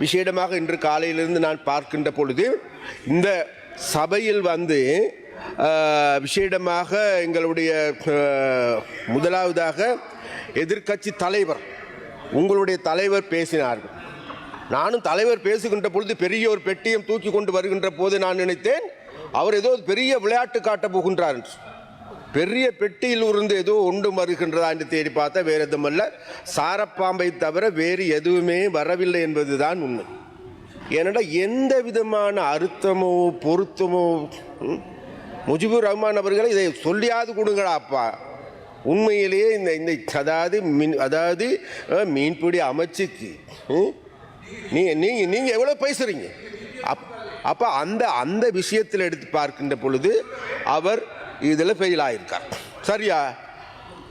விசேடமாக இன்று காலையிலிருந்து நான் பார்க்கின்ற பொழுது இந்த சபையில் வந்து விசேடமாக எங்களுடைய முதலாவதாக எதிர்க்கட்சி தலைவர் உங்களுடைய தலைவர் பேசினார்கள் நானும் தலைவர் பேசுகின்ற பொழுது பெரிய ஒரு பெட்டியம் தூக்கி கொண்டு வருகின்ற போது நான் நினைத்தேன் அவர் ஏதோ பெரிய விளையாட்டு காட்டப் போகின்றார் என்று. பெரிய பெட்டியில் இருந்து ஏதோ ஒன்று மறுகின்றதா என்று தேடி பார்த்தா வேறு எதுவுமல்ல. சாரப்பாம்பை தவிர வேறு எதுவுமே வரவில்லை என்பதுதான் உண்மை. ஏனடா எந்த விதமான அர்த்தமோ பொருத்தமோ முஜிபுர் ரஹ்மான் அவர்களை இதை சொல்லியாது கொடுங்களாப்பா உண்மையிலேயே இந்த இந்த அதாவது மீன் அதாவது மீன்பிடி அமைச்சுக்கு ம், நீ நீங்கள் நீங்கள் எவ்வளோ பேசுகிறீங்க அப் அப்போ அந்த அந்த விஷயத்தில் எடுத்து பார்க்கின்ற பொழுது அவர் இதில் ஃபெயில் ஆகியிருக்கார் சரியா?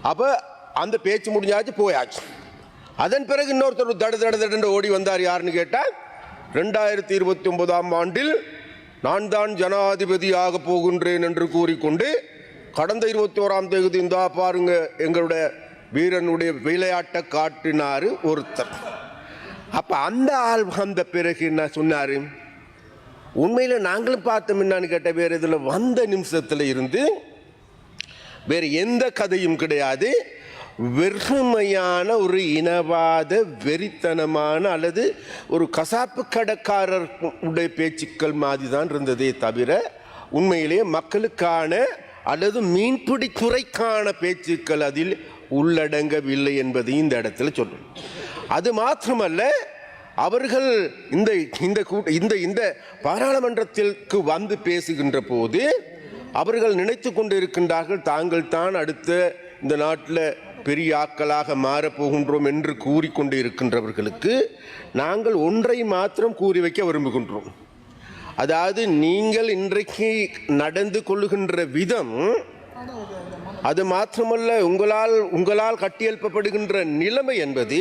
அப்போ அந்த பேச்சு முடிஞ்சாச்சு போயாச்சு. அதன் பிறகு இன்னொருத்தர் தடு தடு தடுன்னு ஓடி வந்தார் யாருன்னு கேட்டால் ரெண்டாயிரத்தி இருபத்தி ஒன்பதாம் ஆண்டில் நான் தான் ஜனாதிபதியாக போகின்றேன் என்று கூறிக்கொண்டு கடந்த இருபத்தி ஓராம் தேதி இந்தா பாருங்க எங்களுடைய வீரனுடைய விளையாட்டை காட்டினார் ஒருத்தர். அப்போ அந்த ஆள் வந்த பிறகு என்ன சொன்னார்? உண்மையில் நாங்களும் பார்த்தோம் என்னான்னு கேட்ட வேறு இதில் வந்த நிமிஷத்தில் இருந்து வேறு எந்த கதையும் கிடையாது. வெறுமையான ஒரு இனவாத வெறித்தனமான அல்லது ஒரு கசாப்பு கடைக்காரர் உடைய பேச்சுக்கள் மாதிரி தான் இருந்ததே தவிர உண்மையிலேயே மக்களுக்கான அல்லது மீன்பிடி துறைக்கான பேச்சுக்கள் அதில் உள்ளடங்கவில்லை என்பதையும் இந்த இடத்துல சொல்லணும் அது மாத்திரமல்ல அவர்கள் இந்த இந்த கூட்ட இந்த இந்த பாராளுமன்றத்திற்கு வந்து பேசுகின்ற போது அவர்கள் நினைத்து கொண்டிருக்கின்றார்கள் தாங்கள் தான் அடுத்த இந்த நாட்டில் பெரிய ஆக்களாக மாறப்போகின்றோம் என்று கூறிக்கொண்டு இருக்கின்றவர்களுக்கு நாங்கள் ஒன்றை மாத்திரம் கூறி வைக்க விரும்புகின்றோம். அதாவது நீங்கள் இன்றைக்கு நடந்து கொள்ளுகின்ற விதம் அது மாத்திரமல்ல உங்களால் உங்களால் கட்டியெழுப்பப்படுகின்ற நிலைமை என்பது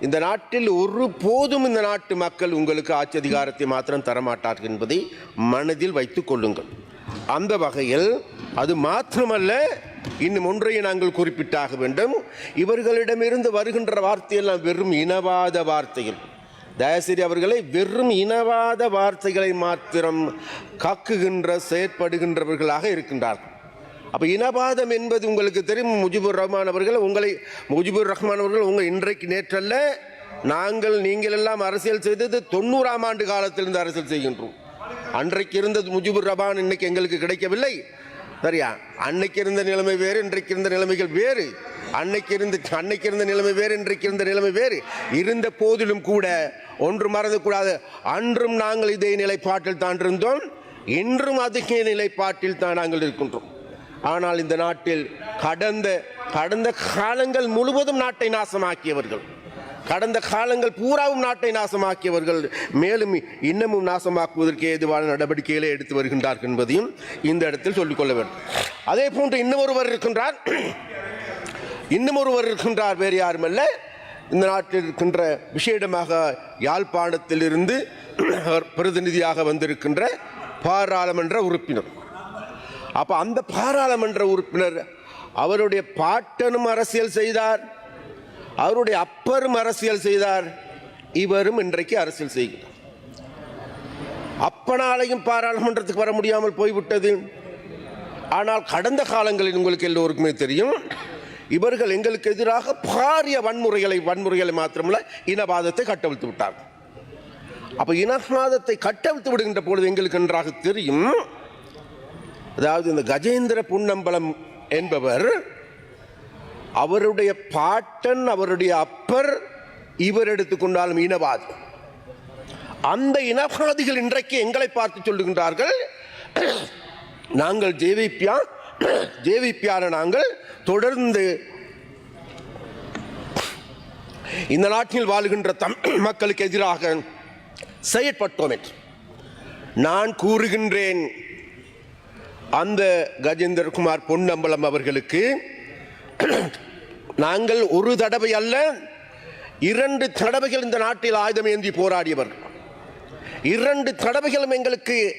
இந்த நாட்டில் ஒரு போதும் இந்த நாட்டு மக்கள் உங்களுக்கு ஆட்சி அதிகாரத்தை மாத்திரம் தரமாட்டார்கள் என்பதை மனதில் வைத்து கொள்ளுங்கள். அந்த வகையில் அது மாத்திரமல்ல இன்னும் ஒன்றையை நாங்கள் குறிப்பிட்டாக வேண்டும். இவர்களிடமிருந்து வருகின்ற வார்த்தையெல்லாம் வெறும் இனவாத வார்த்தைகள். தயசிரி அவர்களை வெறும் இனவாத வார்த்தைகளை மாத்திரம் காக்குகின்ற செயற்படுகின்றவர்களாக இருக்கின்றார்கள். அப்போ இனவாதம் என்பது உங்களுக்கு தெரியும் முஜிபுர் ரஹ்மான் அவர்கள். உங்களை முஜிபுர் ரஹ்மான் அவர்கள் உங்கள் இன்றைக்கு நேற்றல்ல நாங்கள் நீங்கள் எல்லாம் அரசியல் செய்தது தொண்ணூறாம் ஆண்டு காலத்திலிருந்து அரசியல் செய்கின்றோம். அன்றைக்கு இருந்தது முஜிபுர் ரஹ்மான் இன்னைக்கு எங்களுக்கு கிடைக்கவில்லை. சரியா? அன்னைக்கு இருந்த நிலைமை வேறு இன்றைக்கு இருந்த நிலைமைகள் வேறு. அன்னைக்கு இருந்து அன்னைக்கு இருந்த நிலைமை வேறு இன்றைக்கு இருந்த நிலைமை வேறு. இருந்த போதிலும் கூட ஒன்று மறந்துக்கூடாது. அன்றும் நாங்கள் இதே நிலைப்பாட்டில் தான் இருந்தோம். இன்றும் அதே நிலைப்பாட்டில் தான் நாங்கள் இருக்கின்றோம். ஆனால் இந்த நாட்டில் கடந்த கடந்த காலங்கள் முழுவதும் நாட்டை நாசமாக்கியவர்கள். கடந்த காலங்கள் பூராவும் நாட்டை நாசமாக்கியவர்கள். மேலும் இன்னமும் நாசமாக்குவதற்கு ஏதுவான நடவடிக்கைகளை எடுத்து வருகின்றார்கள் என்பதையும் இந்த இடத்தில் சொல்லிக்கொள்ள வேண்டும். அதே போன்று இன்னொருவர் இருக்கின்றார். இன்னும் ஒருவர் இருக்கின்றார் வேறு யாருமல்ல. இந்த நாட்டில் இருக்கின்ற விசேடமாக யாழ்ப்பாணத்திலிருந்து அவர் பிரதிநிதியாக வந்திருக்கின்ற பாராளுமன்ற உறுப்பினர். அப்போ அந்த பாராளுமன்ற உறுப்பினர் அவருடைய பாட்டனும் அரசியல் செய்தார். அவருடைய அப்பரும் அரசியல் செய்தார். இவரும் இன்றைக்கு அரசியல் செய்கிறார். அப்பனாலையும் பாராளுமன்றத்துக்கு வர முடியாமல் போய்விட்டது. ஆனால் கடந்த காலங்களில் உங்களுக்கு எல்லோருக்குமே தெரியும் இவர்கள் எங்களுக்கு எதிராக பாரிய வன்முறைகளை வன்முறைகளை மாத்திரமல்ல இனவாதத்தை கட்டவிழ்த்து விட்டார்கள் அப்போ இனவாதத்தை கட்டவிழ்த்து விடுகின்ற பொழுது எங்களுக்கு நன்றாக தெரியும் அதாவது இந்த கஜேந்திர புன்னம்பலம் என்பவர் அவருடைய பாட்டன் அவருடைய அப்பர் இவர் எடுத்துக்கொண்டாலும் இனவாதி. அந்த இனவாதிகள் இன்றைக்கு எங்களை பார்த்து சொல்லுகின்றார்கள் நாங்கள் ஜேவிபியா ஜேவிபியான நாங்கள் தொடர்ந்து இந்த நாட்டில் வாழுகின்ற தமிழ் மக்களுக்கு எதிராக செயற்பட்டோம் என்று. நான் கூறுகின்றேன் அந்த கஜேந்திரகுமார் பொன்னம்பலம் அவர்களுக்கு நாங்கள் ஒரு தடவை அல்ல இரண்டு தடவைகள் இந்த நாட்டில் ஆயுதம் ஏந்தி போராடியவர். இரண்டு தடவைகளும் எங்களுக்கு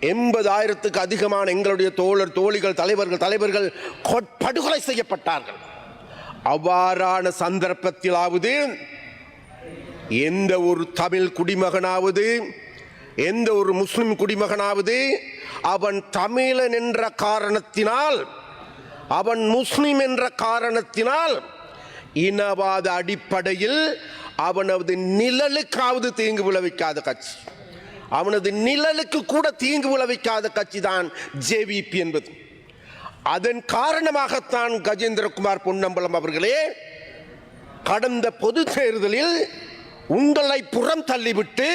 எண்பதாயிரத்துக்கு அதிகமான எங்களுடைய தோழர் தோழிகள் தலைவர்கள் தலைவர்கள் கொட்- படுகொலை செய்யப்பட்டார்கள். அவ்வாறான சந்தர்ப்பத்திலாவது எந்த ஒரு தமிழ் குடிமகனாவது எந்த ஒரு முஸ்லிம் குடிமகனாவது அவன் தமிழன் என்ற காரணத்தினால் அவன் முஸ்லிம் என்ற காரணத்தினால் இனவாத அடிப்படையில் அவனது நிழலுக்காவது தீங்கு விளைவிக்காத கட்சி. அவனது நிழலுக்கு கூட தீங்கு விளைவிக்காத கட்சி தான் ஜேவிபி என்பது. அதன் காரணமாகத்தான் கஜேந்திரகுமார் பொன்னம்பலம் அவர்களே கடந்த பொது தேர்தலில் உங்களை புறம் தள்ளிவிட்டு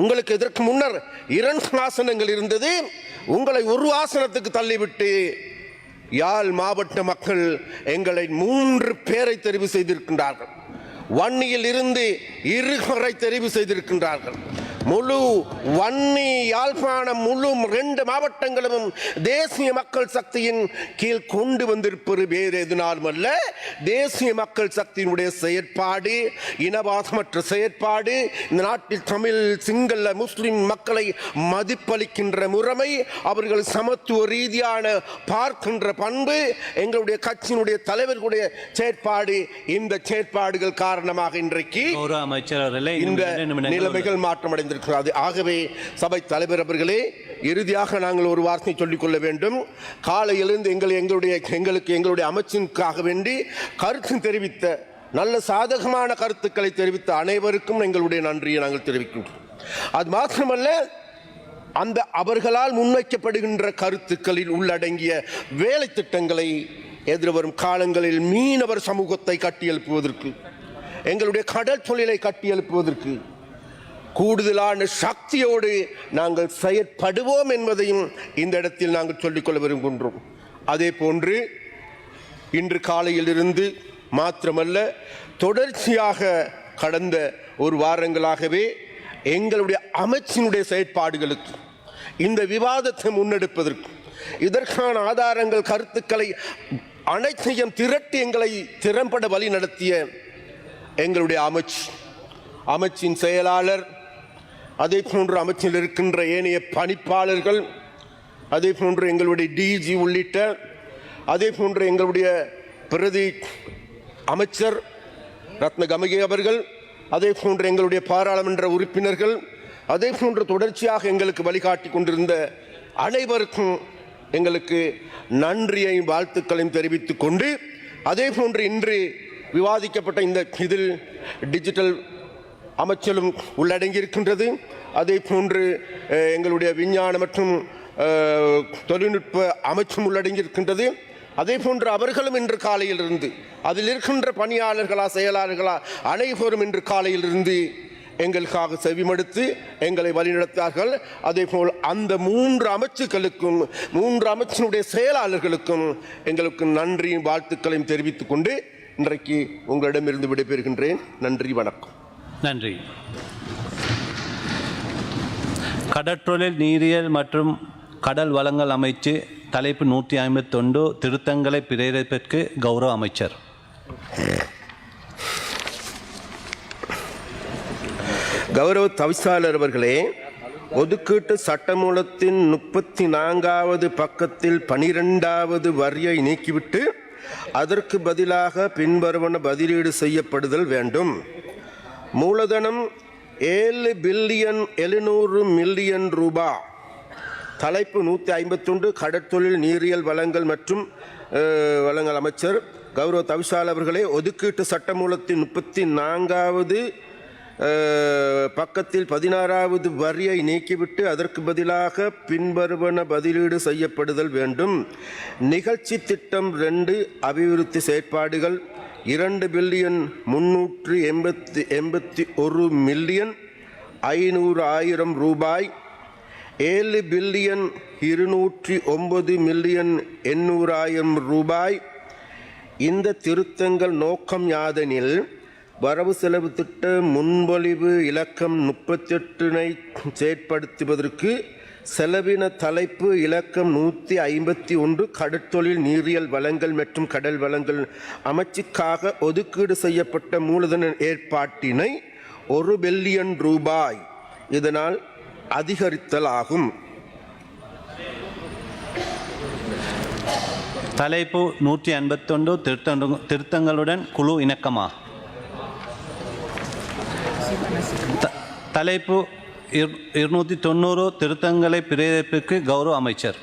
உங்களுக்கு இதற்கு முன்னர் இரண்டு ஆசனங்கள் இருந்தது. உங்களை ஒரு ஆசனத்துக்கு தள்ளிவிட்டு யாழ் மாவட்ட மக்கள் எங்களை மூன்று பேரை தெரிவு செய்திருக்கின்றார்கள். வன்னியில் இருந்து இருவரை தெரிவு செய்திருக்கின்றார்கள். முழு வன்னி யாழ்ப்பாணம் முழு ரெண்டு மாவட்டங்களும் தேசிய மக்கள் சக்தியின் கீழ் கொண்டு வந்திருப்பது வேறு எதுனாலும் அல்ல. தேசிய மக்கள் சக்தியினுடைய செயற்பாடு இனவாதமற்ற செயற்பாடு இந்த நாட்டில் தமிழ் சிங்கள முஸ்லிம் மக்களை மதிப்பளிக்கின்ற முறைமை அவர்கள் சமத்துவ ரீதியான பார்க்கின்ற பண்பு எங்களுடைய கட்சியினுடைய தலைவர்களுடைய செயற்பாடு இந்த செயற்பாடுகள் காரணமாக இன்றைக்கு இந்த நிலைமைகள் மாற்றம் அடைந்திருக்கிறது ஆகவே சபை தலைவர் அவர்களே இறுதியாக நாங்கள் ஒரு வார்த்தை சொல்லிக்கொள்ள வேண்டும். காலையிலிருந்து எங்கள் எங்களுடைய எங்களுக்கு எங்களுடைய அமைச்சிற்காக வேண்டி கருத்து தெரிவித்த நல்ல சாதகமான கருத்துக்களை தெரிவித்த அனைவருக்கும் எங்களுடைய நன்றியை நாங்கள் தெரிவிக்கின்றோம். அது மாத்திரமல்ல அந்த அவர்களால் முன்வைக்கப்படுகின்ற கருத்துக்களில் உள்ளடங்கிய வேலை திட்டங்களை எதிர்வரும் காலங்களில் மீனவர் சமூகத்தை கட்டியெழுப்புவதற்கு எங்களுடைய கடல் தொழிலை கட்டியெழுப்புவதற்கு கூடுதலான சக்தியோடு நாங்கள் செயற்படுவோம் என்பதையும் இந்த இடத்தில் நாங்கள் சொல்லிக்கொள்ள விரும்புகின்றோம். அதே போன்று இன்று காலையிலிருந்து மாத்திரமல்ல தொடர்ச்சியாக கடந்த ஒரு வாரங்களாகவே எங்களுடைய அமைச்சினுடைய செயற்பாடுகளுக்கு இந்த விவாதத்தை முன்னெடுப்பதற்கு இதற்கான ஆதாரங்கள் கருத்துக்களை அனைத்தையும் திரட்டி எங்களை திறம்பட வழி நடத்திய எங்களுடைய அமைச்சு அமைச்சின் செயலாளர் அதே போன்று அமைச்சில் இருக்கின்ற ஏனைய பணிப்பாளர்கள் அதே போன்று எங்களுடைய டிஜி உள்ளிட்ட அதே போன்று எங்களுடைய பிரதி அமைச்சர் ரத்ன கமகி அவர்கள் அதே போன்று எங்களுடைய பாராளுமன்ற உறுப்பினர்கள் அதே போன்று தொடர்ச்சியாக எங்களுக்கு வழிகாட்டி கொண்டிருந்த அனைவருக்கும் எங்களுக்கு நன்றியையும் வாழ்த்துக்களையும் தெரிவித்துக் கொண்டு அதே போன்று இன்று விவாதிக்கப்பட்ட இந்த இதில் டிஜிட்டல் அமைச்சலும் உள்ளடங்கியிருக்கின்றது. அதே போன்று எங்களுடைய விஞ்ஞான மற்றும் தொழில்நுட்ப அமைச்சும் உள்ளடங்கியிருக்கின்றது. அதே போன்று அவர்களும் இன்று காலையிலிருந்து அதில் இருக்கின்ற பணியாளர்களா செயலாளர்களா அனைவரும் இன்று காலையிலிருந்து எங்களுக்காக செவிமடுத்து எங்களை வழிநடத்தார்கள். அதே போல் அந்த மூன்று அமைச்சுக்களுக்கும் மூன்று அமைச்சினுடைய செயலாளர்களுக்கும் எங்களுக்கு நன்றியும் வாழ்த்துக்களையும் தெரிவித்துக் கொண்டு இன்றைக்கு உங்களிடமிருந்து விடைபெறுகின்றேன். நன்றி வணக்கம். நன்றி. கடற்றொழில் நீரியல் மற்றும் கடல் வளங்கள் அமைச்சு தலைப்பு நூற்றி ஐம்பத்தொண்டு திருத்தங்களை பிரேரிப்பதற்கு கௌரவ அமைச்சர். கௌரவ தவிசாளர் அவர்களே ஒதுக்கீட்டு சட்டமூலத்தின் முப்பத்தி நான்காவது பக்கத்தில் பனிரெண்டாவது வரியை நீக்கிவிட்டு அதற்கு பதிலாக பின்வருவன பதிலீடு செய்யப்படுதல் வேண்டும். மூலதனம் ஏழு பில்லியன் எழுநூறு மில்லியன் ரூபா. தலைப்பு நூற்றி ஐம்பத்தொன்று கடற்தொழில் நீரியல் வளங்கள் மற்றும் வளங்கள் அமைச்சர் கௌரவ தவிசால் அவர்களே ஒதுக்கீட்டு சட்டமூலத்தின் முப்பத்தி நான்காவது பக்கத்தில் பதினாறாவது வரியை நீக்கிவிட்டு அதற்கு பதிலாக பின்வருவன பதிலீடு செய்யப்படுதல் வேண்டும். நிகழ்ச்சி திட்டம் ரெண்டு அபிவிருத்தி செயற்பாடுகள் இரண்டு பில்லியன் முன்னூற்று எண்பத்தி எண்பத்தி ஒரு மில்லியன் ஐநூறு ஆயிரம் ரூபாய் ஏழு பில்லியன் இருநூற்றி ஒன்பது மில்லியன் எண்ணூறாயிரம் ரூபாய். இந்த திருத்தங்கள் நோக்கம் யாதெனில் வரவு செலவு திட்ட முன்மொழிவு இலக்கம் முப்பத்தெட்டினை செயற்படுத்துவதற்கு செலவின தலைப்பு இலக்கம் நூற்றி ஐம்பத்தி ஒன்று கடற்தொழில் நீரியல் வளங்கள் மற்றும் கடல் வளங்கள். அமைச்சுக்காக ஒதுக்கீடு செய்யப்பட்ட மூலதன ஏற்பாட்டினை ஒரு பில்லியன் ரூபாய் இதனால் அதிகரித்தல் ஆகும் தலைப்பு நூற்றி ஐம்பத்தொன்று திருத்த திருத்தங்களுடன் குழு இணக்கமா? த- தலைப்பு இருநூற்றி தொண்ணூறு திருத்தங்களை பிரேரிப்புக்கு கௌரவ அமைச்சர்.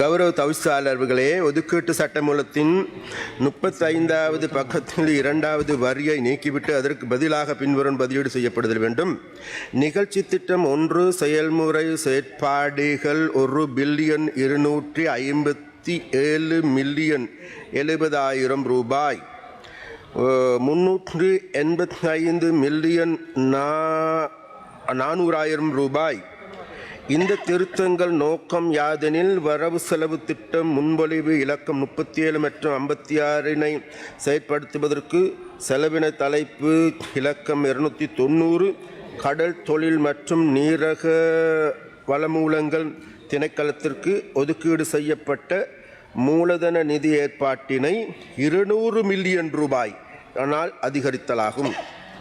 கௌரவ தவிசாளர்களே ஒதுக்கீட்டு சட்டமூலத்தின் முப்பத்தைந்தாவது பக்கத்தில் இரண்டாவது வரியை நீக்கிவிட்டு அதற்கு பதிலாக பின்வரும் பதிலீடு செய்யப்படுதல் வேண்டும். நிகழ்ச்சி திட்டம் ஒன்று செயல்முறை செயற்பாடுகள் ஒரு பில்லியன் இருநூற்றி ஐம்பத்தி ஏழு மில்லியன் எழுபதாயிரம் ரூபாய். முன்னூற்று எண்பத்தி ஐந்து மில்லியன் நா நானூறாயிரம் ரூபாய். இந்த திருத்தங்கள் நோக்கம் யாதெனில் வரவு செலவு திட்டம் முன்மொழிவு இலக்கம் முப்பத்தி ஏழு மற்றும் ஐம்பத்தி ஆறினை செயற்படுத்துவதற்கு செலவின தலைப்பு இலக்கம் இருநூற்றி தொண்ணூறு. கடல் தொழில் மற்றும் நீரக வளமூலங்கள் திணைக்களத்திற்கு ஒதுக்கீடு செய்யப்பட்ட மூலதன நிதி ஏற்பாட்டினை இருநூறு மில்லியன் ரூபாய் ஆனால் அதிகரித்தலாகும்.